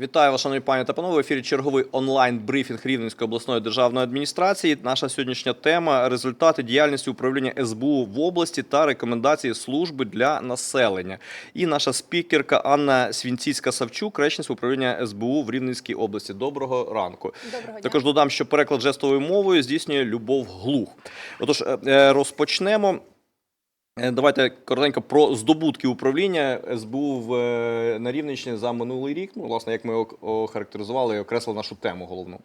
Вітаю вас, шановні пані та панове. В ефірі черговий онлайн брифінг Рівненської обласної державної адміністрації. Наша сьогоднішня тема результати діяльності управління СБУ в області та рекомендації служби для населення. І наша спікерка Анна Свінціцька Савчук, речниця управління СБУ в Рівненській області. Доброго ранку. Доброго дня. Також додам, що переклад жестовою мовою здійснює Любов Глух. Отож, е, е, розпочнемо. Е, Давайте коротенько про здобутки управління СБУ в, е, на Рівненщині за минулий рік. Ну, власне, як ми охарактеризували і окреслили нашу тему головну.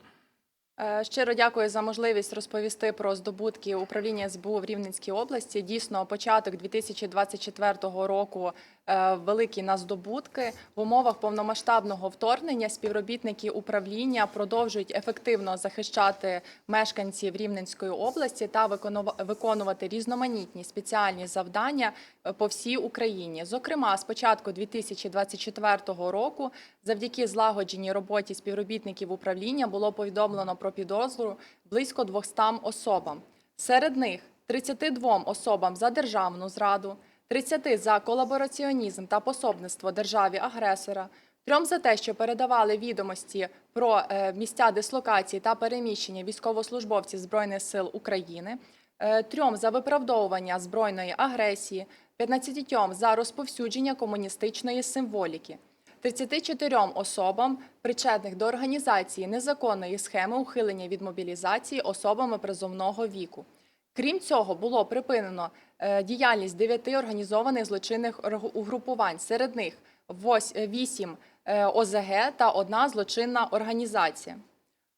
Е, Щиро дякую за можливість розповісти про здобутки управління СБУ в Рівненській області. Дійсно, початок 2024 року е, великі на здобутки в умовах повномасштабного вторгнення. Співробітники управління продовжують ефективно захищати мешканців Рівненської області та виконува- виконувати різноманітні спеціальні завдання е, по всій Україні. Зокрема, з початку 2024 року, завдяки злагодженій роботі співробітників управління було повідомлено про підозру близько 200 особам. Серед них 32 особам за державну зраду, 30 за колабораціонізм та пособництво державі агресора, трьом за те, що передавали відомості про е, місця дислокації та переміщення військовослужбовців Збройних сил України, е, трьом за виправдовування збройної агресії, 15 за розповсюдження комуністичної символіки. 34 особам, причетних до організації незаконної схеми ухилення від мобілізації особами призовного віку. Крім цього, було припинено е, діяльність дев'яти організованих злочинних угрупувань. Серед них вось- е, вісім е, ОЗГ та одна злочинна організація.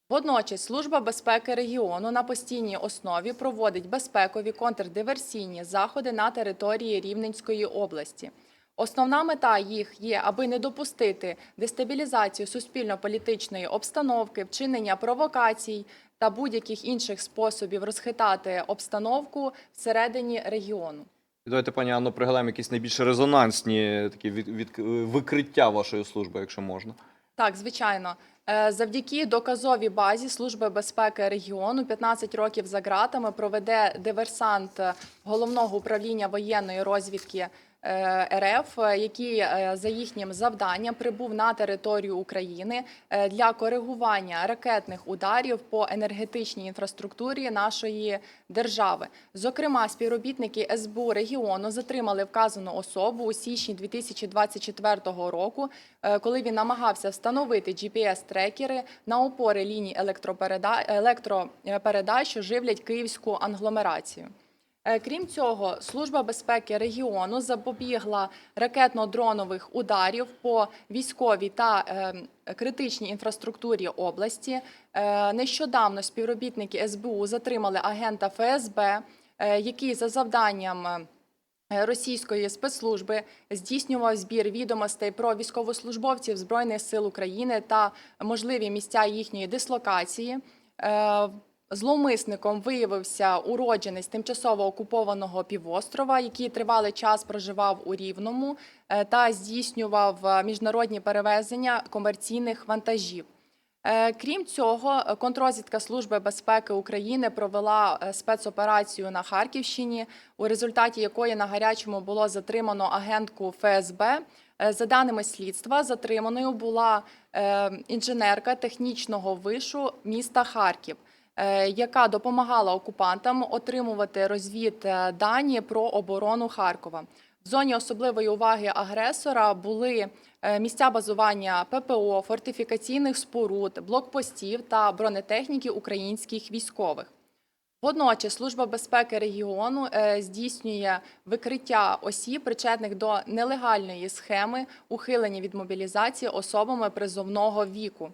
Водночас Служба безпеки регіону на постійній основі проводить безпекові контрдиверсійні заходи на території Рівненської області. Основна мета їх є, аби не допустити дестабілізацію суспільно-політичної обстановки, вчинення провокацій та будь-яких інших способів розхитати обстановку всередині регіону. Давайте, пані Анно, пригадаємо якісь найбільш резонансні такі від, від, викриття вашої служби, якщо можна. Так, звичайно. Е, Завдяки доказовій базі Служби безпеки регіону 15 років за ґратами проведе диверсант е, головного управління воєнної розвідки е, РФ, е, який е, за їхнім завданням прибув на територію України е, для коригування ракетних ударів по енергетичній інфраструктурі нашої держави. Зокрема, співробітники СБУ регіону затримали вказану особу у січні 2024 року, коли він намагався встановити GPS-трекери на опори ліній електропереда- електропередач, що живлять київську англомерацію. Е, Крім цього, Служба безпеки регіону запобігла ракетно-дронових ударів по військовій та е, критичній інфраструктурі області. Е, Нещодавно співробітники СБУ затримали агента ФСБ, який за завданням російської спецслужби здійснював збір відомостей про військовослужбовців Збройних сил України та можливі місця їхньої дислокації. Зловмисником виявився уродженець тимчасово окупованого півострова, який тривалий час проживав у Рівному е, та здійснював е, міжнародні перевезення комерційних вантажів. Е, Крім цього, контррозвідка Служби безпеки України провела спецоперацію на Харківщині, у результаті якої на гарячому було затримано агентку ФСБ. За даними слідства, затриманою була інженерка технічного вишу міста Харків, яка допомагала окупантам отримувати розвіддані про оборону Харкова. В зоні особливої уваги агресора були е, місця базування ППО, фортифікаційних споруд, блокпостів та бронетехніки українських військових. Водночас Служба безпеки регіону е, здійснює викриття осіб, причетних до нелегальної схеми ухилення від мобілізації особами призовного віку.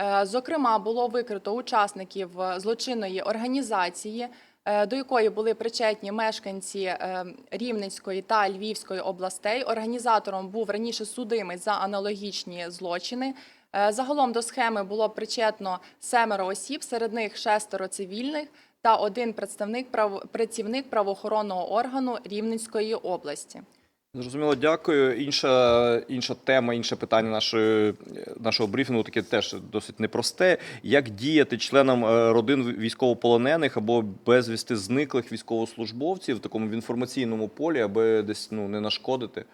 Е, Зокрема, було викрито учасників е, злочинної організації, е, до якої були причетні мешканці Рівненської та Львівської областей. Організатором був раніше судимий за аналогічні злочини. Загалом до схеми було причетно семеро осіб, серед них шестеро цивільних та один представник працівник правоохоронного органу Рівненської області. Зрозуміло, дякую. Інша, інша тема, інше питання нашої, нашого брифінгу таке теж досить непросте. Як діяти членам е, родин військовополонених або безвісти зниклих військовослужбовців в такому в інформаційному полі, аби десь ну, не нашкодити?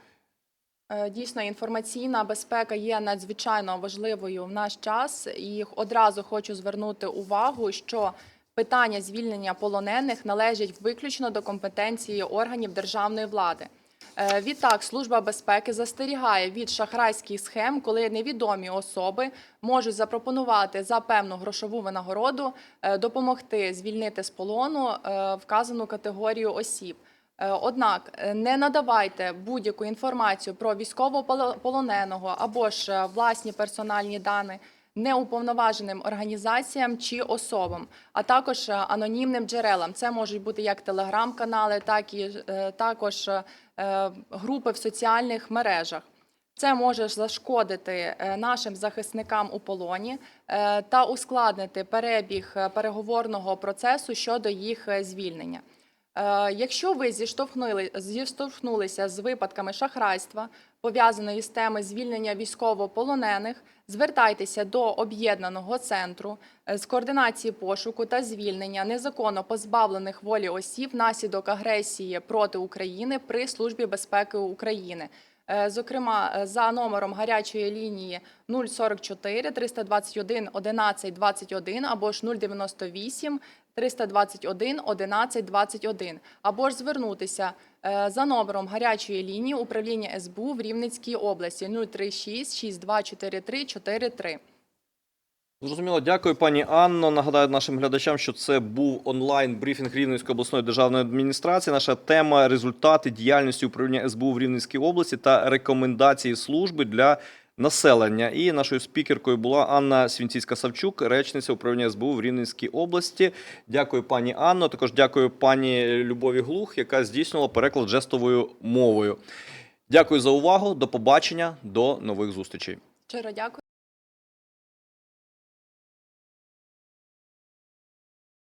Е, Дійсно, інформаційна безпека є надзвичайно важливою в наш час, і одразу хочу звернути увагу, що питання звільнення полонених належать виключно до компетенції органів державної влади. Е, Відтак, служба безпеки застерігає від шахрайських схем, коли невідомі особи можуть запропонувати за певну грошову винагороду е, допомогти звільнити з полону е, вказану категорію осіб. Однак не надавайте будь-яку інформацію про військовополоненого або ж власні персональні дані неуповноваженим організаціям чи особам, а також анонімним джерелам. Це можуть бути як телеграм-канали, так і також групи в соціальних мережах. Це може зашкодити е, нашим захисникам у полоні е, та ускладнити перебіг е, переговорного процесу щодо їх е, звільнення. Е, Якщо ви зіштовхнули, зіштовхнулися з випадками шахрайства, пов'язаної з теми звільнення військовополонених, звертайтеся до об'єднаного центру е, з координації пошуку та звільнення незаконно позбавлених волі осіб внаслідок агресії проти України при службі безпеки України. Е, Зокрема, за номером гарячої лінії 044 321 11 21 або ж 098 321 11 21, або ж звернутися е, за номером гарячої лінії управління СБУ в Рівненській області 036 6243 43. Зрозуміло, дякую, пані Анно. Нагадаю нашим глядачам, що це був онлайн брифінг Рівненської обласної державної адміністрації. Наша тема результати діяльності управління СБУ в Рівненській області та рекомендації служби для населення. І нашою спікеркою була Анна Свінціцька Савчук, речниця управління СБУ в Рівненській області. Дякую, пані Анно. Також дякую пані Любові Глух, яка здійснювала переклад жестовою мовою. Дякую за увагу. До побачення, до нових зустрічей. Щиро дякую.